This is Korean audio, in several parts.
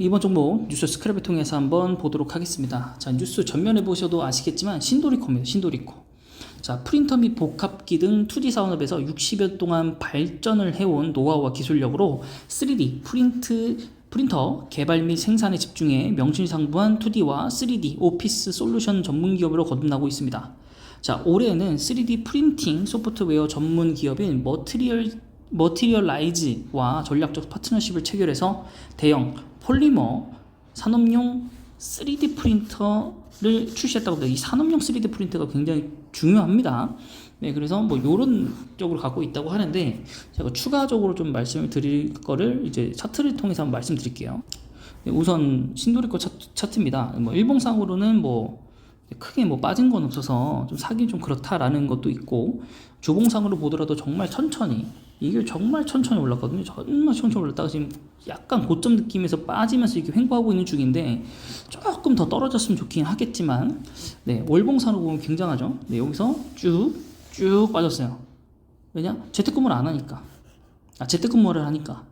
이번 종목 뉴스 스크랩을 통해서 한번 보도록 하겠습니다. 자, 뉴스 전면에 보셔도 아시겠지만 신도리코입니다. 신도리코. 자, 프린터 및 복합기 등 2D 산업에서 60여 동안 발전을 해온 노하우와 기술력으로 3D 프린트 프린터 개발 및 생산에 집중해 명실상부한 2D와 3D 오피스 솔루션 전문 기업으로 거듭나고 있습니다. 자, 올해는 3D 프린팅 소프트웨어 전문 기업인 머티리얼 머티리얼라이즈와 전략적 파트너십을 체결해서 대형 폴리머 산업용 3D 프린터를 출시했다고 합니다. 이 산업용 3D 프린터가 굉장히 중요합니다. 네, 그래서 뭐 요런 쪽으로 갖고 있다고 하는데 제가 추가적으로 좀 말씀을 드릴 거를 이제 차트를 통해서 한번 말씀드릴게요. 네, 우선 신도리코 차트, 차트입니다. 뭐 일봉상으로는 뭐 크게 뭐 빠진 건 없어서 좀 사기 좀 그렇다라는 것도 있고 주봉상으로 보더라도 정말 천천히 이게 정말 천천히 올랐거든요. 정말 천천히 올랐다가 지금 약간 고점 느낌에서 빠지면서 이렇게 횡보하고 있는 중인데 조금 더 떨어졌으면 좋긴 하겠지만 네 월봉상으로 보면 굉장하죠. 네 여기서 쭉 쭉 빠졌어요. 왜냐 재택근무를 안 하니까 아 재택근무를 하니까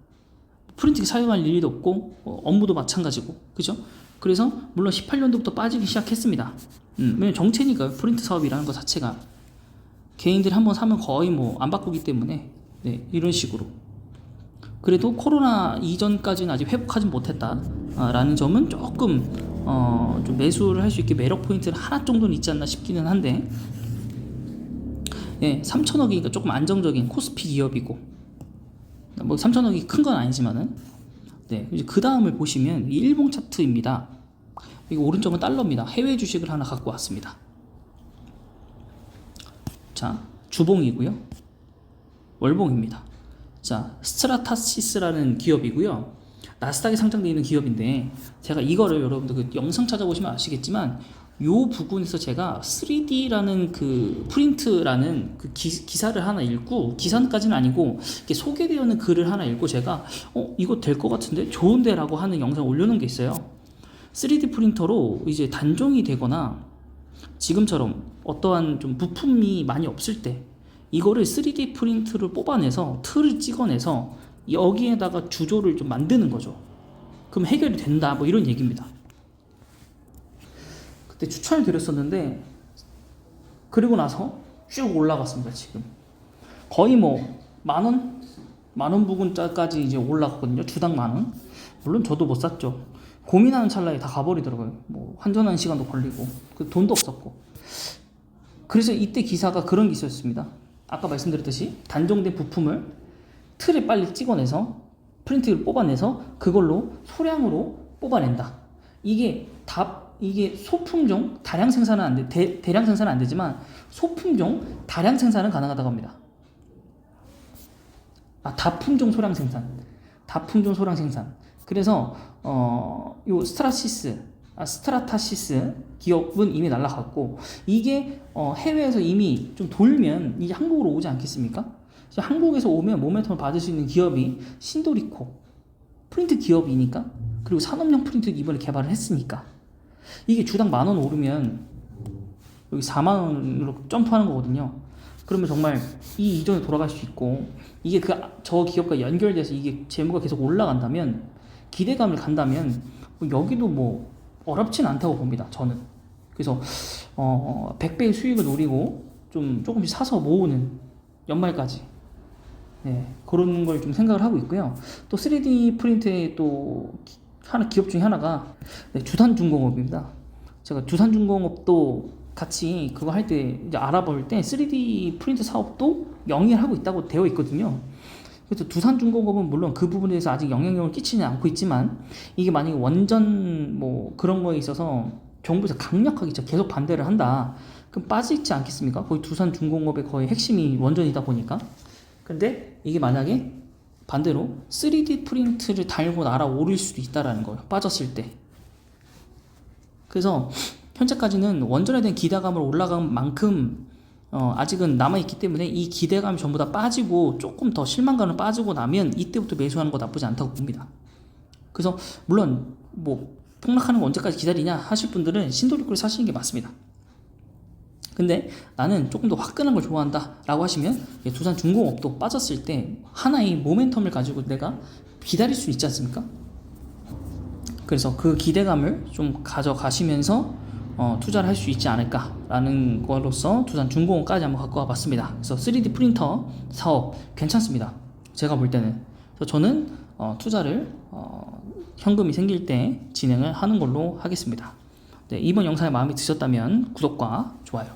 프린트기 사용할 일도 없고 어, 업무도 마찬가지고 그죠? 그래서 물론 18년도부터 빠지기 시작했습니다. 음, 왜냐면 정체니까 프린트 사업이라는 것 자체가 개인들이 한번 사면 거의 뭐 안 바꾸기 때문에 네, 이런 식으로 그래도 코로나 이전까지는 아직 회복하지 못했다라는 점은 조금 어, 좀 매수를 할 수 있게 매력 포인트를 하나 정도는 있지 않나 싶기는 한데 예, 3천억이니까 조금 안정적인 코스피 기업이고 뭐 3천억이 큰 건 아니지만은 네, 이제 그 다음을 보시면 이 일봉 차트입니다. 이거 오른쪽은 달러입니다. 해외 주식을 하나 갖고 왔습니다. 자, 주봉이고요. 월봉입니다. 자, 스트라타시스라는 기업이고요. 나스닥에 상장되어 있는 기업인데 제가 이거를 여러분들 그 영상 찾아보시면 아시겠지만 요 부분에서 제가 3D라는 그 프린트라는 그 기, 기사를 하나 읽고 기사까지는 아니고 이렇게 소개되어 있는 글을 하나 읽고 제가 어 이거 될 것 같은데 좋은데라고 하는 영상 올려놓은 게 있어요. 3D 프린터로 이제 단종이 되거나 지금처럼 어떠한 좀 부품이 많이 없을 때 이거를 3D 프린트를 뽑아내서 틀을 찍어내서 여기에다가 주조를 좀 만드는 거죠. 그럼 해결이 된다. 뭐 이런 얘기입니다. 그때 추천을 드렸었는데 그리고 나서 쭉 올라갔습니다. 지금 거의 뭐 만 원, 만 원 부근까지 이제 올라갔거든요. 주당 만 원. 물론 저도 못 샀죠. 고민하는 찰나에 다 가버리더라고요. 뭐 환전하는 시간도 걸리고 그 돈도 없었고. 그래서 이때 기사가 그런 게 있었습니다. 아까 말씀드렸듯이 단종된 부품을 틀에 빨리 찍어내서 프린트를 뽑아내서 그걸로 소량으로 뽑아낸다. 이게 다 이게 소품종 다량 생산은 안 돼, 대, 대량 생산은 안 되지만 소품종 다량 생산은 가능하다고 합니다. 아 다품종 소량 생산, 다품종 소량 생산. 그래서 어 요 스트라시스, 아, 스트라타시스 기업은 이미 날라갔고 이게 어, 해외에서 이미 좀 돌면 이제 한국으로 오지 않겠습니까? 한국에서 오면 모멘텀을 받을 수 있는 기업이 신도리코 프린트 기업이니까 그리고 산업용 프린트 이번에 개발을 했으니까 이게 주당 만 원 오르면 여기 4만 원으로 점프하는 거거든요. 그러면 정말 이 이전에 돌아갈 수 있고 이게 그 저 기업과 연결돼서 이게 재무가 계속 올라간다면 기대감을 간다면 뭐 여기도 뭐 어렵진 않다고 봅니다. 저는 그래서 어 100배의 수익을 노리고 좀 조금씩 사서 모으는 연말까지 네, 그런 걸 좀 생각을 하고 있고요. 또 3D 프린트의 또 기- 하나 기업 중에 하나가 네, 주산중공업입니다. 제가 주산중공업도 같이 그거 할 때 이제 알아볼 때 3D 프린트 사업도 영위를 하고 있다고 되어 있거든요. 그래서 두산중공업은 물론 그 부분에 대해서 아직 영향력을 끼치지 않고 있지만 이게 만약에 원전 뭐 그런 거에 있어서 정부에서 강력하게 계속 반대를 한다. 그럼 빠지지 않겠습니까? 거의 두산중공업의 거의 핵심이 원전이다 보니까. 근데 이게 만약에 반대로 3D 프린트를 달고 날아오를 수도 있다라는 거예요. 빠졌을 때. 그래서 현재까지는 원전에 대한 기대감을 올라간 만큼 어, 아직은 남아있기 때문에 이 기대감이 전부 다 빠지고 조금 더 실망감을 빠지고 나면 이때부터 매수하는 거 나쁘지 않다고 봅니다. 그래서 물론 뭐 폭락하는 거 언제까지 기다리냐 하실 분들은 신도리코를 사시는 게 맞습니다. 근데 나는 조금 더 화끈한 걸 좋아한다 라고 하시면 예, 두산 중공업도 빠졌을 때 하나의 모멘텀을 가지고 내가 기다릴 수 있지 않습니까? 그래서 그 기대감을 좀 가져가시면서 어, 투자를 할 수 있지 않을까라는 거로서 두산 중공업까지 한번 갖고 와봤습니다. 그래서 3D 프린터 사업 괜찮습니다. 제가 볼 때는 그래서 저는 어, 투자를 어, 현금이 생길 때 진행을 하는 걸로 하겠습니다. 네, 이번 영상이 마음에 드셨다면 구독과 좋아요